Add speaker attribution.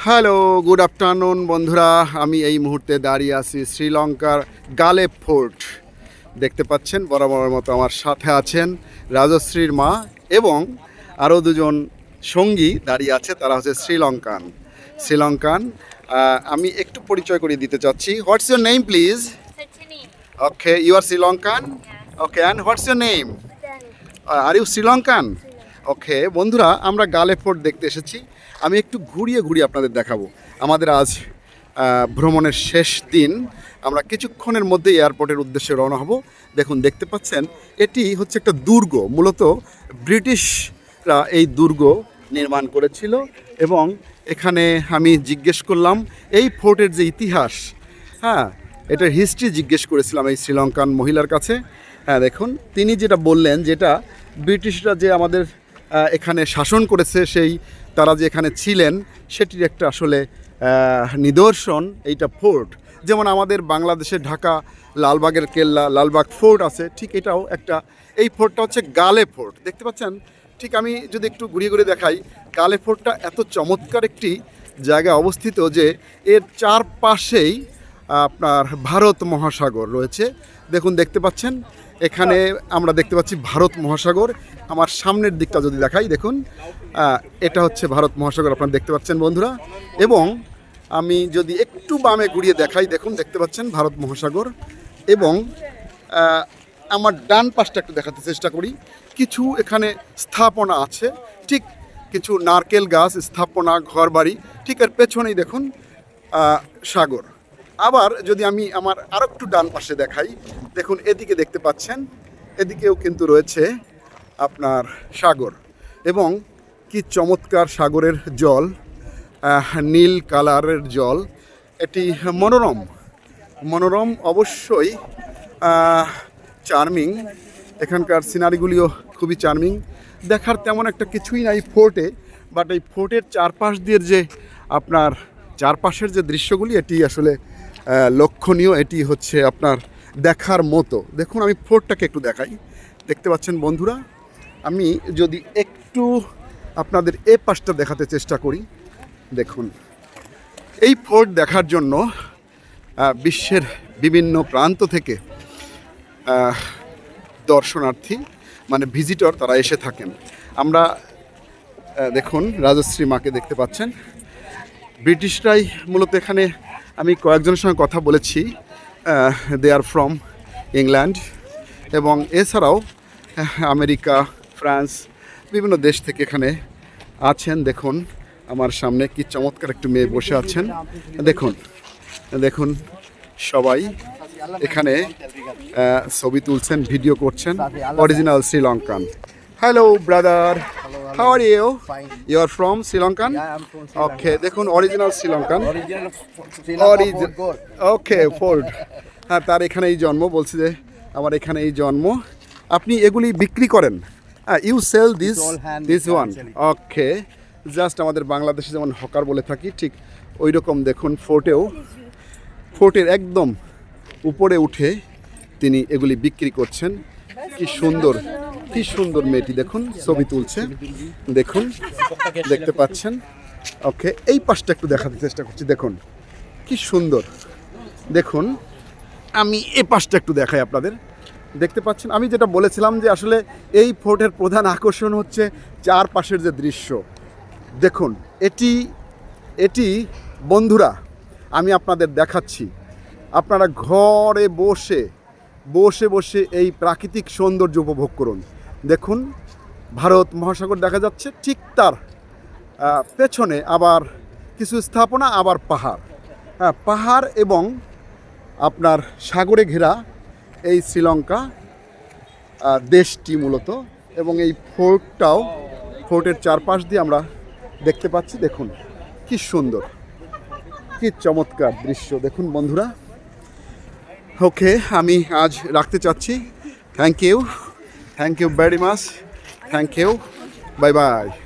Speaker 1: Hello good afternoon বন্ধুরা। আমি এই মুহূর্তে দাঁড়িয়ে আছি শ্রীলঙ্কার গালে ফোর্ট। দেখতে পাচ্ছেন বরাবর মতো আমার সাথে আছেন রাজশ্রীর মা এবং আরও দুজন সঙ্গী দাঁড়িয়ে আছে তারা হচ্ছে শ্রীলঙ্কান। শ্রীলঙ্কান আমি একটু পরিচয় করিয়ে দিতে চাচ্ছি। What's your name please okay you are Sri Lankan okay and what's your name are you Sri Lankan okay, বন্ধুরা, আমরা গালে ফোর্ট দেখতে এসেছি। আমি একটু ঘুরিয়ে ঘুরিয়ে আপনাদের দেখাবো। আমাদের আজ ভ্রমণের শেষ দিন। আমরা কিছুক্ষণের মধ্যে এয়ারপোর্টের উদ্দেশ্যে রওনা হব। দেখুন, দেখতে পাচ্ছেন, এটি হচ্ছে একটা দুর্গ। মূলত ব্রিটিশরা এই দুর্গ নির্মাণ করেছিল এবং এখানে আমি জিজ্ঞেস করলাম, এই ফোর্টের যে ইতিহাস হ্যাঁ এটার হিস্ট্রি জিজ্ঞেস করেছিলাম এই শ্রীলঙ্কান মহিলার কাছে। হ্যাঁ দেখুন, তিনি যেটা বললেন, যেটা ব্রিটিশরা যে আমাদের এখানে শাসন করেছে সেই তারা যে এখানে ছিলেন, সেটির একটা আসলে নিদর্শন এইটা ফোর্ট। যেমন আমাদের বাংলাদেশে ঢাকা, লালবাগের কেল্লা, লালবাগ ফোর্ট আছে, ঠিক এটাও একটা, এই ফোর্টটা হচ্ছে গালে ফোর্ট। দেখতে পাচ্ছেন? ঠিক আমি যদি একটু ঘুরিয়ে ঘুরিয়ে দেখাই, গালে ফোর্টটা এত চমৎকার একটি জায়গায় অবস্থিত যে এর চারপাশেই আপনার ভারত মহাসাগর রয়েছে। দেখুন, দেখতে পাচ্ছেন? এখানে আমরা দেখতে পাচ্ছি ভারত মহাসাগর। আমার সামনের দিকটা যদি দেখাই, দেখুন। এটা হচ্ছে ভারত মহাসাগর, আপনারা দেখতে পাচ্ছেন বন্ধুরা। এবং আমি যদি একটু বামে ঘুরিয়ে দেখাই, দেখুন, দেখতে পাচ্ছেন ভারত মহাসাগর। এবং আমার ডান পাশটা একটু দেখাতে চেষ্টা করি। কিছু এখানে স্থাপনা আছে, ঠিক কিছু নারকেল গাছ, স্থাপনা, ঘরবাড়ি, ঠিক এর পেছনেই দেখুন সাগর। আবার যদি আমি আমার আরও একটু ডান পাশে দেখাই, দেখুন এদিকে দেখতে পাচ্ছেন, এদিকেও কিন্তু রয়েছে আপনার সাগর এবং কি চমৎকার সাগরের জল নীল কালারের জল, এটি মনোরম। মনোরম অবশ্যই চার্মিং। এখানকার সিনারিগুলিও খুবই চার্মিং। দেখার তেমন একটা কিছুই নাই ফোর্টে বাট এই ফোর্টের চারপাশ দিয়ে যে আপনার চারপাশের যে দৃশ্যগুলি, এটি আসলে লক্ষণীয়, এটি হচ্ছে আপনার দেখার মতো। দেখুন, আমি ফোর্টটাকে একটু দেখাই। দেখতে পাচ্ছেন বন্ধুরা, আমি যদি একটু আপনাদের এ পাশটা দেখাতে চেষ্টা করি। দেখুন, এই ফোর্ট দেখার জন্য বিশ্বের বিভিন্ন প্রান্ত থেকে দর্শনার্থী মানে ভিজিটর তারা এসে থাকেন। আমরা দেখুন, রাজশ্রী মাকে দেখতে পাচ্ছেন। ব্রিটিশরাই মূলত এখানে আমি কয়েকজনের সঙ্গে কথা বলেছি দে আর ফ্রম ইংল্যান্ড এবং এছাড়াও আমেরিকা, ফ্রান্স, বিভিন্ন দেশ থেকে এখানে আছেন। দেখুন, আমার সামনে কি চমৎকার একটু মেয়ে বসে আছেন। দেখুন দেখুন সবাই এখানে ছবি তুলছেন, ভিডিও করছেন original Sri Lankan hello brother you are from Sri Lankan
Speaker 2: Yeah, I'm from Sri
Speaker 1: দেখুন original Sri Lankan
Speaker 2: Original Sri Lanka Fort Gore.
Speaker 1: Okay fort হ্যাঁ তার এখানে এই জন্ম বলছি যে আমার এখানে এই জন্ম। আপনি এগুলি বিক্রি করেন? হ্যাঁ you sell this
Speaker 2: all hand
Speaker 1: this one
Speaker 2: sell
Speaker 1: okay just আমাদের বাংলাদেশে যেমন হকার বলে থাকি ঠিক ওই রকম দেখুন ফোর্টেও ফোর্টের একদম উপরে উঠে তিনি এগুলি বিক্রি করছেন। কি সুন্দর। কি সুন্দর মেয়েটি, দেখুন, ছবি তুলছে। দেখুন, দেখতে পাচ্ছেন। ওকে, এই পাশটা একটু দেখাতে চেষ্টা করছি, দেখুন, কি সুন্দর। দেখুন, আমি এ পাশটা একটু দেখাই আপনাদের। দেখতে পাচ্ছেন, আমি যেটা বলেছিলাম যে আসলে এই ফোর্টের প্রধান আকর্ষণ হচ্ছে চারপাশের যে দৃশ্য। দেখুন, এটি এটি, বন্ধুরা, আমি আপনাদের দেখাচ্ছি। আপনারা ঘরে বসে বসে বসে এই প্রাকৃতিক সৌন্দর্য উপভোগ করুন। দেখুন, ভারত মহাসাগর দেখা যাচ্ছে ঠিক তার পেছনে আবার কিছু স্থাপনা, আবার পাহাড়। হ্যাঁ পাহাড় এবং আপনার সাগরে ঘেরা এই শ্রীলঙ্কা দেশটি মূলত এবং এই ফোর্টটাও, ফোর্টের চারপাশ দিয়ে আমরা দেখতে পাচ্ছি। দেখুন, কি সুন্দর, কি চমৎকার দৃশ্য। দেখুন বন্ধুরা, ওকে, আমি আজ রাখতে চাচ্ছি। Thank you thank you very much thank you bye bye